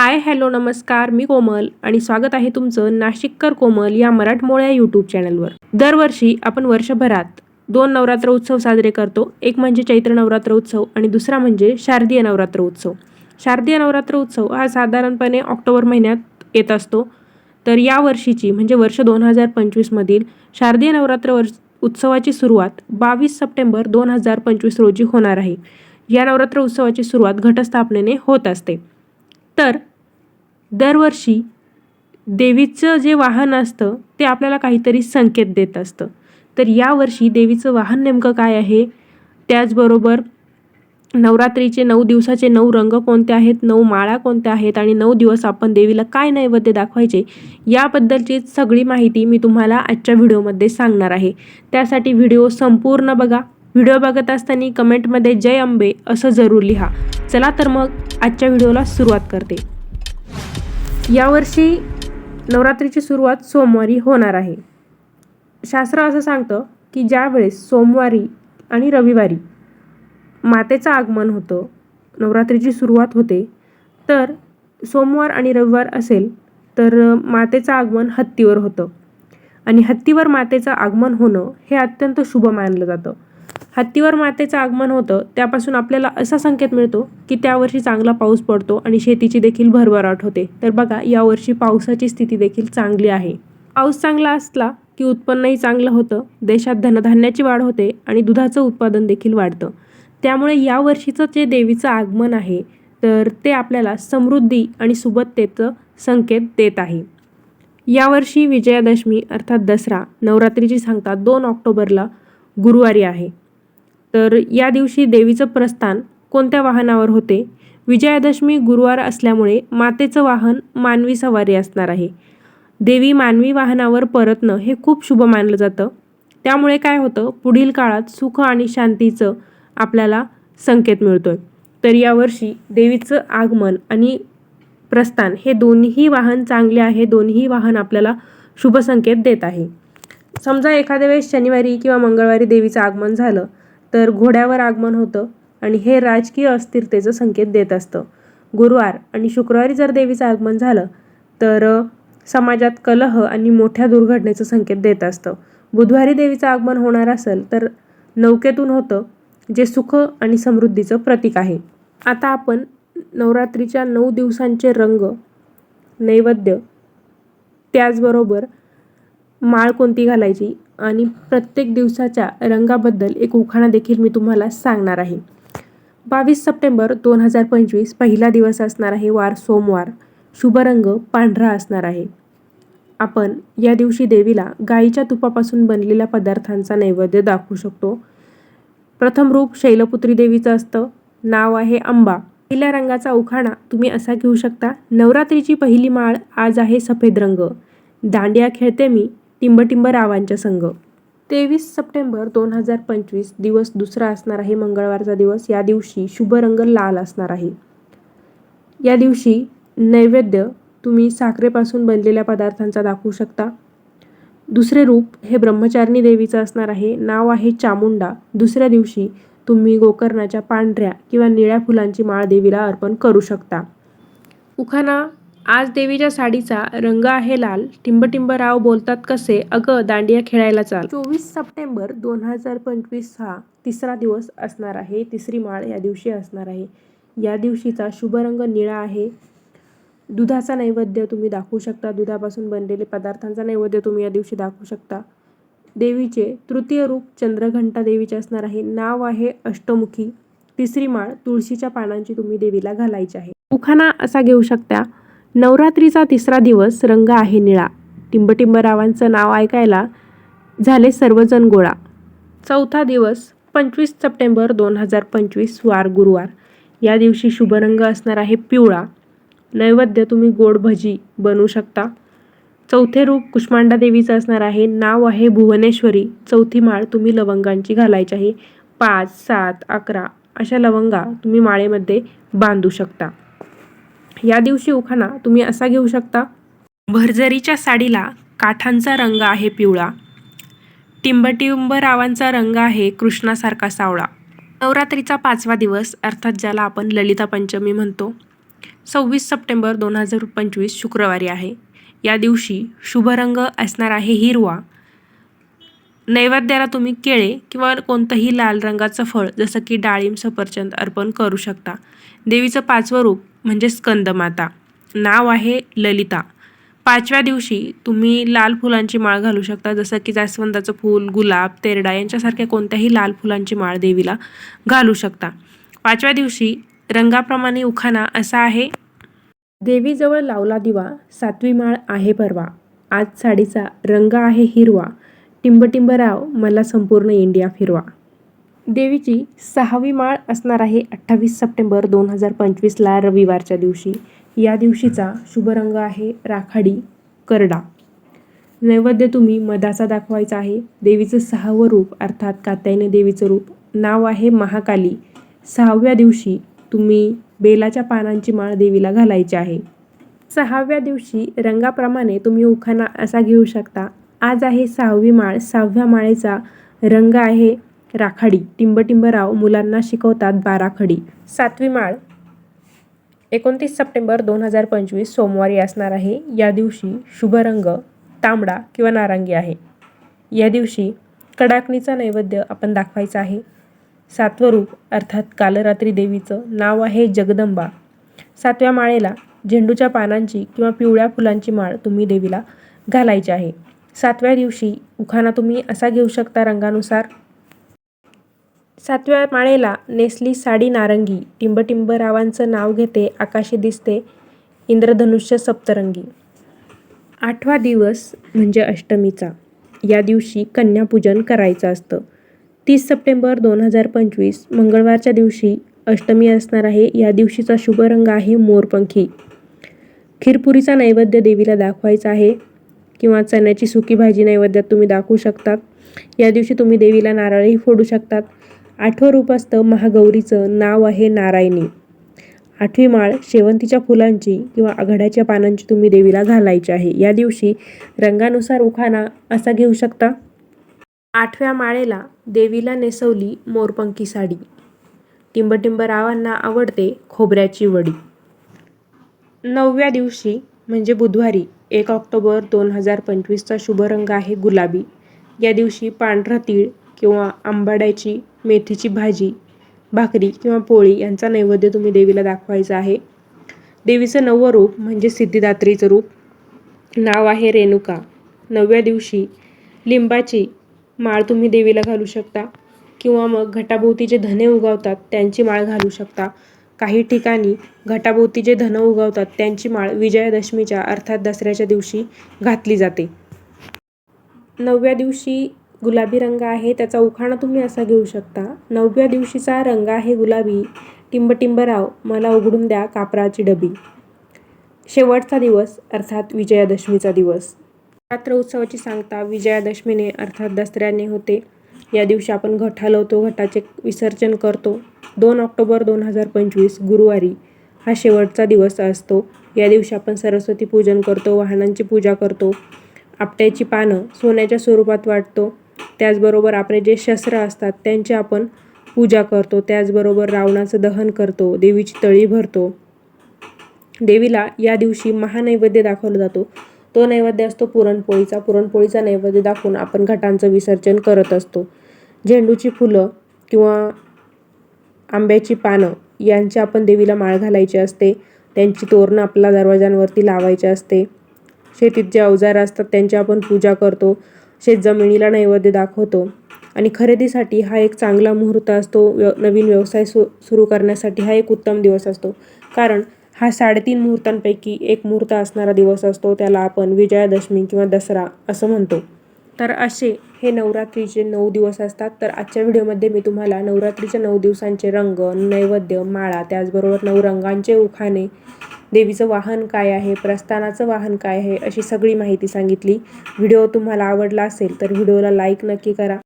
Hi hello नमस्कार मी कोमल आणि स्वागत आहे तुमचं नाशिककर कोमल या मराठमोळ्या यूट्यूब चॅनलवर. दरवर्षी आपण वर्षभरात दोन नवरात्र उत्सव साजरे करतो. एक म्हणजे चैत्र नवरात्र उत्सव आणि दुसरा म्हणजे शारदीय नवरात्र उत्सव. शारदीय नवरात्र उत्सव हा साधारणपणे ऑक्टोबर महिन्यात येत असतो. तर या वर्षीची म्हणजे वर्ष दोन हजार पंचवीसमधील शारदीय नवरात्र वर्ष उत्सवाची सुरुवात बावीस सप्टेंबर दोन हजार पंचवीस रोजी होणार आहे. या नवरात्र उत्सवाची सुरुवात घटस्थापनेने होत असते. तर दरवर्षी देवीचं जे वाहन असतं ते आपल्याला काहीतरी संकेत देत असतं. तर यावर्षी देवीचं वाहन नेमकं काय आहे? त्याचबरोबर नवरात्रीचे नऊ दिवसाचे नऊ रंग कोणते आहेत? नऊ माळा कोणत्या आहेत? आणि नऊ दिवस आपण देवीला काय नैवेद्य दाखवायचे? याबद्दलची सगळी माहिती मी तुम्हाला आजच्या व्हिडिओमध्ये सांगणार आहे. त्यासाठी व्हिडिओ संपूर्ण बघा. व्हिडिओ बघत असताना कमेंटमध्ये जय अंबे असं जरूर लिहा. चला तर मग आजच्या व्हिडिओला सुरुवात करते. यावर्षी नवरात्रीची सुरुवात सोमवारी होणार आहे. शास्त्र असं सांगतं की ज्यावेळेस सोमवारी आणि रविवारी मातेचं आगमन होतं नवरात्रीची सुरुवात होते तर सोमवार आणि रविवार असेल तर मातेचं आगमन हत्तीवर होतं. आणि हत्तीवर मातेचं आगमन होणं हे अत्यंत शुभ मानलं जातं. हत्तीवर मातेचं आगमन होतं त्यापासून आपल्याला असा संकेत मिळतो की त्यावर्षी चांगला पाऊस पडतो आणि शेतीची देखील भरभराट होते. तर बघा यावर्षी पावसाची स्थिती देखील चांगली आहे. पाऊस चांगला असला की उत्पन्नही चांगलं होतं देशात धनधान्याची वाढ होते आणि दुधाचं उत्पादन देखील वाढतं. त्यामुळे यावर्षीचं जे देवीचं आगमन आहे तर ते आपल्याला समृद्धी आणि सुबत्तेचं संकेत देत आहे. यावर्षी विजयादशमी अर्थात दसरा नवरात्रीची सांगता दोन ऑक्टोबरला गुरुवारी आहे. तर या दिवशी देवीचं प्रस्थान कोणत्या वाहनावर होते? विजयादशमी गुरुवार असल्यामुळे मातेचं वाहन मानवी सवारी असणार आहे. देवी मानवी वाहनावर परतणं हे खूप शुभ मानलं जातं. त्यामुळे काय होतं? पुढील काळात सुख आणि शांतीचं आपल्याला संकेत मिळतोय. तर यावर्षी देवीचं आगमन आणि प्रस्थान हे दोन्ही वाहन चांगले आहे दोन्ही वाहन आपल्याला शुभ संकेत देत आहे. समजा एखाद्या वेळेस शनिवारी किंवा मंगळवारी देवीचं आगमन झालं तर घोड्यावर आगमन होतं आणि हे राजकीय अस्थिरतेचं संकेत देत असतं. गुरुवार आणि शुक्रवारी जर देवीचं आगमन झालं तर समाजात कलह आणि मोठ्या दुर्घटनेचं संकेत देत असतं. बुधवारी देवीचं आगमन होणार असेल तर नौकेतून होतं जे सुख आणि समृद्धीचं प्रतीक आहे. आता आपण नवरात्रीच्या नऊ दिवसांचे रंग नैवेद्य त्याचबरोबर माळ कोणती घालायची? आणि प्रत्येक दिवसाच्या रंगाबद्दल एक उखाणा देखील मी तुम्हाला सांगणार आहे. बावीस सप्टेंबर दोन हजार पंचवीस पहिला दिवस असणार आहे वार सोमवार. शुभ रंग पांढरा असणार आहे. आपण या दिवशी देवीला गाईच्या तुपापासून बनलेल्या पदार्थांचा नैवेद्य दाखवू शकतो. प्रथम रूप शैलपुत्री देवीचं असतं. नाव आहे अंबा पहिल्या रंगाचा उखाणा तुम्ही असा घेऊ शकता नवरात्रीची पहिली माळ आज आहे सफेद रंग. दांडिया खेळते मी टिंबटिंब रावांच्या संघ. तेवीस सप्टेंबर दोन हजार पंचवीस दिवस दुसरा असणार आहे. मंगळवारचा दिवस. या दिवशी शुभ रंग लाल असणार आहे. या दिवशी नैवेद्य तुम्ही साखरेपासून बनलेल्या पदार्थांचा दाखवू शकता. दुसरे रूप हे ब्रह्मचारिणी देवीचं असणार आहे. नाव आहे चामुंडा. दुसऱ्या दिवशी तुम्ही गोकर्णाच्या पांढऱ्या किंवा निळ्या फुलांची माळ देवीला अर्पण करू शकता. उखाणा आज देवीच्या साडीचा रंग आहे लाल. टिंबटिंब राव बोलतात कसे? अगं दांडिया खेळायला चाल. चोवीस सप्टेंबर दोन हजार पंचवीस हा तिसरा दिवस असणार आहे. तिसरी माळ या दिवशी असणार आहे. या दिवशीचा शुभ रंग निळा आहे. दुधाचा नैवेद्य तुम्ही दाखवू शकता. दुधापासून बनलेले पदार्थांचा नैवेद्य तुम्ही या दिवशी दाखवू शकता. देवीचे तृतीय रूप चंद्रघंटा देवीचे असणार आहे. नाव आहे अष्टमुखी. तिसरी माळ तुळशीच्या पानांची तुम्ही देवीला घालायची आहे. उखाणा असा घेऊ शकता. नवरात्रीचा तिसरा दिवस रंग आहे निळा. टिंबटिंबरावांचं नाव ऐकायला झाले सर्वजण गोळा. चौथा दिवस पंचवीस सप्टेंबर दोन हजार पंचवीस वार गुरुवार. या दिवशी शुभ रंग असणार आहे पिवळा. नैवेद्य तुम्ही गोड भजी बनवू शकता. चौथे रूप कुष्मांडा देवीचं असणार आहे. नाव आहे भुवनेश्वरी. चौथी माळ तुम्ही लवंगांची घालायची आहे पाच सात अकरा अशा लवंगा तुम्ही माळेमध्ये बांधू शकता. या दिवशी उखाणा तुम्ही असा घेऊ शकता. भरजरीच्या साडीला काठांचा रंग आहे पिवळा. टिंबटिंब रावांचा रंग आहे कृष्णासारखा सावळा. नवरात्रीचा पाचवा दिवस अर्थात ज्याला आपण ललिता पंचमी म्हणतो सव्वीस सप्टेंबर दोन हजार पंचवीस शुक्रवारी आहे. या दिवशी शुभ रंग असणार आहे हिरवा. नैवेद्याला तुम्ही केळे किंवा कोणतंही लाल रंगाचं फळ जसं की डाळिंब सफरचंद अर्पण करू शकता. देवीचं पाचवं रूप म्हणजे स्कंदमाता. नाव आहे ललिता. पाचव्या दिवशी तुम्ही लाल फुलांची माळ घालू शकता जसं की जास्वंदाचं फूल गुलाब तेरडा यांच्यासारख्या कोणत्याही लाल फुलांची माळ देवीला घालू शकता. पाचव्या दिवशी रंगाप्रमाणे उखाणा असा आहे. देवीजवळ लावला दिवा सातवी माळ आहे परवा. आज साडीचा रंग आहे हिरवा. टिंबटिंबराव मला संपूर्ण इंडिया फिरवा. देवीची सहावी माळ असणार आहे अठ्ठावीस सप्टेंबर दोन हजार पंचवीसला रविवारच्या दिवशी. या दिवशीचा शुभरंग आहे राखाडी करडा. नैवेद्य तुम्ही मधाचा दाखवायचा आहे. देवीचं सहावं रूप अर्थात कात्यायने देवीचं रूप नाव आहे महाकाली. सहाव्या दिवशी तुम्ही बेलाच्या पानांची माळ देवीला घालायची आहे. सहाव्या दिवशी रंगाप्रमाणे तुम्ही उखाणा असा घेऊ शकता. आज आहे सहावी माळ. सहाव्या माळेचा रंग आहे राखाडी. टिंबटिंबराव मुलांना शिकवतात बाराखडी. सातवी माळ. एकोणतीस सप्टेंबर दोन हजार पंचवीस सोमवारी असणार आहे. या दिवशी शुभ रंग तांबडा किंवा नारंगी आहे. या दिवशी कडाकणीचा नैवेद्य आपण दाखवायचा आहे. सातवं रूप अर्थात कालरात्री देवीचं नाव आहे जगदंबा. सातव्या माळेला झेंडूच्या पानांची किंवा पिवळ्या फुलांची माळ तुम्ही देवीला घालायची आहे. सातव्या दिवशी उखाणा तुम्ही असा घेऊ शकता रंगानुसार. सातव्या माळेला नेसली साडी नारंगी टिंबटिंबरावांचं नाव घेते आकाशी दिसते इंद्रधनुष्य सप्तरंगी. आठवा दिवस म्हणजे अष्टमीचा. या दिवशी कन्यापूजन करायचं असतं. तीस सप्टेंबर दोन हजार पंचवीस मंगळवारच्या दिवशी अष्टमी असणार आहे. या दिवशीचा शुभ रंग आहे मोरपंखी. खीरपुरीचा नैवेद्य देवीला दाखवायचा आहे. किंवा चण्याची सुकी भाजी नैवेद्यात तुम्ही दाखवू शकतात. या दिवशी तुम्ही देवीला नारळही फोडू शकतात. आठवं रूप असतं महागौरीचं नाव आहे नारायणी. आठवी माळ शेवंतीच्या फुलांची किंवा आघाड्याच्या पानांची तुम्ही देवीला घालायची आहे. या दिवशी रंगानुसार उखाणा असा घेऊ शकता. आठव्या माळेला देवीला नेसवली मोरपंखी साडी. टिंबटिंबरावांना आवडते खोबऱ्याची वडी. नवव्या दिवशी म्हणजे बुधवारी एक ऑक्टोबर दोन हजार पंचवीसचा शुभ रंग आहे गुलाबी. या दिवशी पांढरा तीळ किंवा आंबाड्याची मेथीची भाजी भाकरी किंवा पोळी यांचा नैवेद्य तुम्ही देवीला दाखवायचा आहे. देवीचं नवं रूप म्हणजे सिद्धिदात्रीचं रूप. नाव आहे रेणुका. नवव्या दिवशी लिंबाची माळ तुम्ही देवीला घालू शकता किंवा मग घटाभोवती जे धने उगवतात त्यांची माळ घालू शकता. काही ठिकाणी घटाभोवती जे धनं उगवतात त्यांची माळ विजयादशमीच्या अर्थात दसऱ्याच्या दिवशी घातली जाते. नवव्या दिवशी गुलाबी रंग आहे त्याचा उखाणा तुम्ही असा घेऊ शकता. नवव्या दिवशीचा रंग आहे गुलाबी. टिंबटिंबराव मला उघडून द्या कापराची डबी. शेवटचा दिवस अर्थात विजयादशमीचा दिवस. रात्र उत्सवाची सांगता विजयादशमीने अर्थात दसऱ्याने होते. या दिवशी आपण घट हलवतो घटाचे विसर्जन करतो. दोन ऑक्टोबर दोन हजार पंचवीस गुरुवारी हा शेवटचा दिवस असतो. या दिवशी आपण सरस्वती पूजन करतो वाहनांची पूजा करतो आपट्याची पानं सोन्याच्या स्वरूपात वाटतो. त्याचबरोबर आपले जे शस्त्र असतात त्यांची आपण पूजा करतो. त्याचबरोबर रावणाचं दहन करतो देवीची तळी भरतो. देवीला या दिवशी महानैवेद्य दाखवला जातो. तो नैवेद्य असतो पुरणपोळीचा. पुरणपोळीचा नैवेद्य दाखवून आपण घटांचं विसर्जन करत असतो. झेंडूची फुलं किंवा आंब्याची पानं यांची आपण देवीला माळ घालायची असते. त्यांची तोरणं आपल्या दरवाजांवरती लावायची असते. शेतीत जे अवजार असतात त्यांची आपण पूजा करतो. शेतजमिनीला नैवेद्य दाखवतो. आणि खरेदीसाठी हा एक चांगला मुहूर्त असतो. व्य नवीन व्यवसाय सु सुरू करण्यासाठी हा एक उत्तम दिवस असतो. कारण हा साडेतीन मुहूर्तांपैकी एक मुहूर्त असणारा दिवस असतो. त्याला आपण विजयादशमी किंवा दसरा असं म्हणतो. तर असे हे नवरात्रीचे नऊ दिवस असतात. तर आजच्या व्हिडिओमध्ये मी तुम्हाला नवरात्रीच्या नऊ दिवसांचे रंग नैवेद्य माळा त्याचबरोबर नऊ रंगांचे उखाणे देवीचं वाहन काय आहे प्रस्थानाचं वाहन काय आहे अशी सगळी माहिती सांगितली. व्हिडिओ तुम्हाला आवडला असेल तर व्हिडिओला लाईक नक्की करा.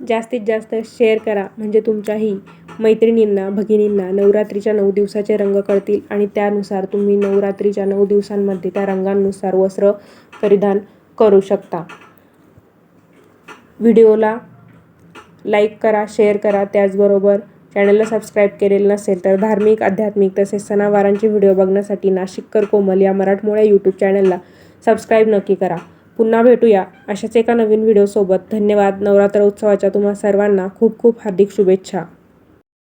जास्तीत जास्त शेअर करा. म्हणजे तुमच्याही मैत्रिणींना भगिनींना नवरात्रीच्या नऊ दिवसाचे रंग कळतील आणि त्यानुसार तुम्ही नवरात्रीच्या नऊ दिवसांमध्ये त्या रंगांनुसार वस्त्र परिधान करू शकता. व्हिडिओला लाईक करा शेअर करा. त्याचबरोबर चॅनलला सबस्क्राईब केलेलं नसेल तर धार्मिक आध्यात्मिक तसेच सणावारांचे व्हिडिओ बघण्यासाठी नाशिककर कोमल या मराठमोळ्या यूट्यूब चॅनलला सबस्क्राईब नक्की करा. पुन्हा भेटूया अशाच एका नवीन व्हिडिओसोबत. धन्यवाद. नवरात्र उत्सवाच्या तुम्हा सर्वांना खूप खूप हार्दिक शुभेच्छा.